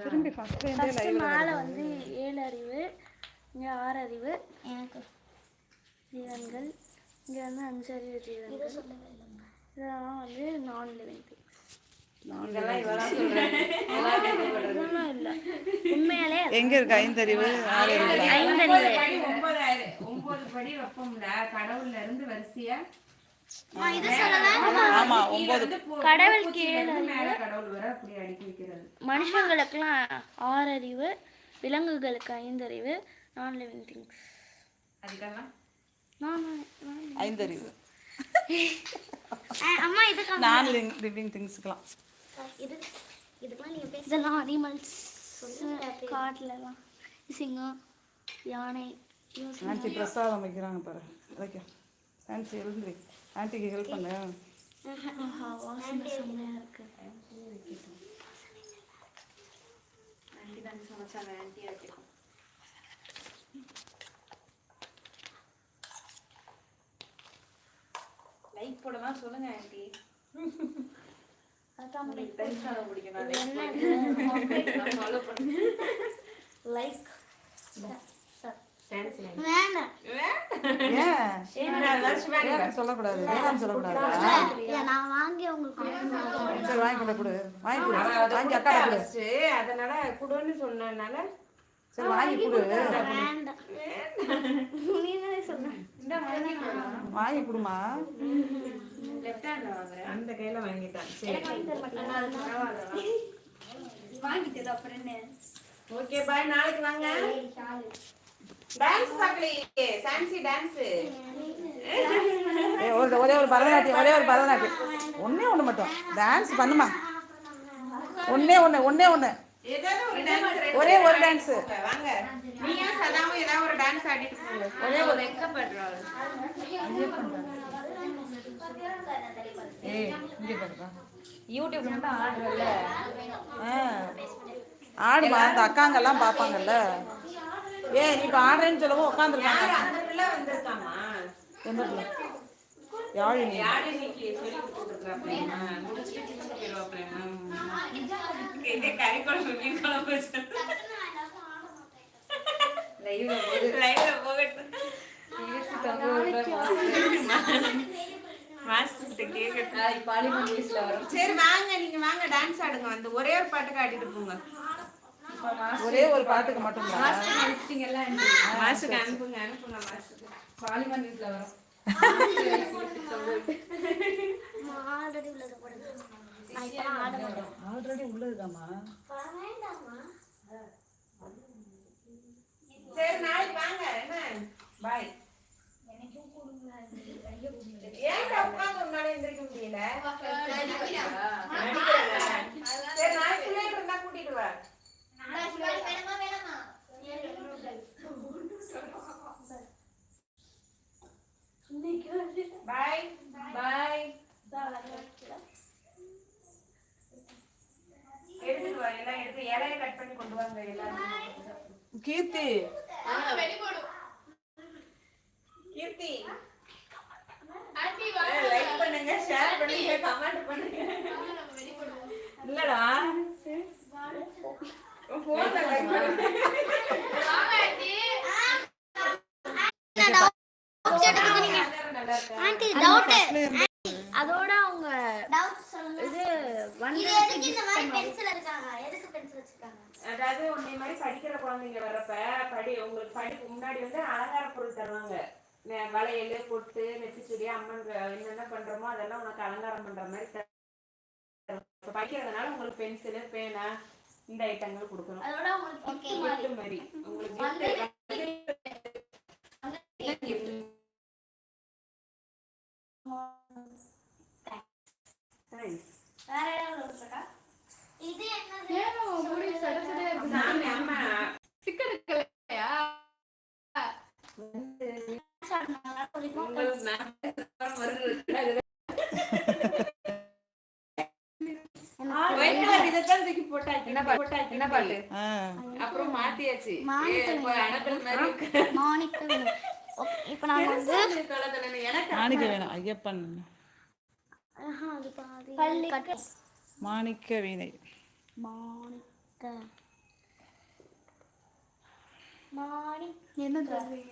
திரும்பி first first லைவ்ல மேலே வந்து ஏழு அறிவு இங்கே ஆறு அறிவு எனக்கு ஜீவன்கள் இங்கே வந்து அஞ்சு அறிவு ஜீவன்கள். இதெல்லாம் வந்து நான் லிவிங் திங்ஸ் எங்க இருக்கு ஐந்தறிவு ஐந்தறிவு. ஒன்பது படி வைப்போம்ல கடவுள்ல இருந்து வரிசையா கடவுள் மனுஷங்களுக்கெல்லாம் ஆறு அறிவு விலங்குகளுக்கு ஐந்து அறிவு நான் லிவிங் திங்ஸ் நான் நான் ஐந்தறிவு அம்மா இதுக்கு நான் லிவிங் திங்ஸ்க்குலாம் இது இதுக்கெல்லாம் நீங்கள் பேச இதெல்லாம் அனிமல்ஸ் காட்டிலலாம் சிங்கம் யானை ஆன்ட்டி பிரசாதம் வைக்கிறாங்க பாரு. வைக்க ஆன்ட்டி எழுந்து ஆன்ட்டிக்கு ஹெல்ப் பண்ணு. ஆஹா, வாசனை செம்மையா இருக்கு ஆண்டி தான் சமைச்சாங்க ஆண்டி வைக்கணும் லைக் போடலாம் சொல்லுங்க ஆண்டி உங்களுக்கு தயிர் சாதம் பிடிக்கும் ஃபாலோ பண்ணுங்க லைக் டான்ஸ் வேணாம் சொல்லக்கூடாது. வேணாம். சொல்லக்கூடாது. நான் வாங்கி உங்களுக்கு சரி வாங்கி கொண்டு கொடு. வாங்கி கொடு. வாங்கி அக்கா கொடு. அதனால குடுன்னு சொன்னனால சரி வாங்கி கொடு. வாங்கி கொடுமா. லெஃப்ட் ஹேண்ட்ல வாங்குறேன் அந்த கையில வாங்கிட்டான். சரி. வாங்கிட்டது அப்புறம் என்ன? Okay bye. நாளைக்கு வாங்க. டான்ஸ் பார்க்கலையே. சான்சி டான்ஸ் ஒரு ஒரே ஒரு பரதநாட்டியம் ஒரே ஒரு பரதநாட்டியம். ஒண்ணே ஒண்ணு மட்டும். டான்ஸ் பண்ணுமா? ஒண்ணே ஒண்ணு ஒண்ணே ஒண்ணு. ஏதாவது ஒரு டான்ஸ் ஒரே ஒரு டான்ஸ் ஒரு டான்ஸ் ஆடிட்டு போங்க ஒரே யூடியூப்ல மட்டும் ஆடுறல ஆ. ஆடுமா? அந்த அக்காங்கெல்லாம் பார்ப்பாங்கல்ல. ஏய் நீ இப்போ ஆடுறேன்னு சொல்லவும் உட்காந்துருக்காங்க அந்த பிள்ளை வந்திருக்காமா எந்த பிள்ளை யாழினி சரி வாங்க நீங்க வாங்க டான்ஸ் ஆடுங்க. வந்து ஒரே ஒரு பாட்டுக்கு ஆடிட்டு போங்க. ஒரே ஒரு பாட்டுக்கு மட்டும் மாசுக்கு அனுப்புங்க அனுப்புங்க மாசுக்கு வரும் ஆல்ரெடி உள்ளது போடுங்க நான் இப்பலாம் ஆட மாட்டேன் ஆல்ரெடி உள்ளதுதாம்மா. சரி நாளைக்கு வாங்க. என்ன? பாய். ஏன்டா உட்கார்ந்து உன்னால எந்திரிக்க முடியல? இலைய கட் பண்ணி கொண்டு வாங்க எல்லாரும். கீர்த்தி. கீர்த்தி. லைக் பண்ணுங்க ஷேர் பண்ணுங்க கமெண்ட் பண்ணுங்க. இல்லடா. போன்ல லைக் பண்ணுங்க நல்லா இருக்கா ஆண்டி டவுட் அதோட அவங்க இது அதாவது உன்னை மாதிரி படிக்கிற குழந்தைங்க வர்றப்ப படி உங்களுக்கு படிப்பு முன்னாடி வந்து அலங்கார பொருள் தருவாங்க. வளையல் பொட்டு நெத்திச்சுடி அம்மன் என்னென்ன பண்றோமோ அதெல்லாம் உனக்கு அலங்காரம் பண்ற மாதிரி படிக்கிறதுனால உங்களுக்கு பென்சிலு பேனா இந்த ஐட்டங்கள் கொடுக்கணும். அதோட மாதிரி. உங்களுக்கு. வேற ஏதாவது என்ன பாட்டு? அப்புறம் மாத்தியாச்சு. இப்ப நான் வந்து எனக்கு ஐயப்பன். ஆஹா, அது பாதி கட் மாணிக்க வீணை மாணிக்க. மாணிக்க என்ன சொல்றீங்க?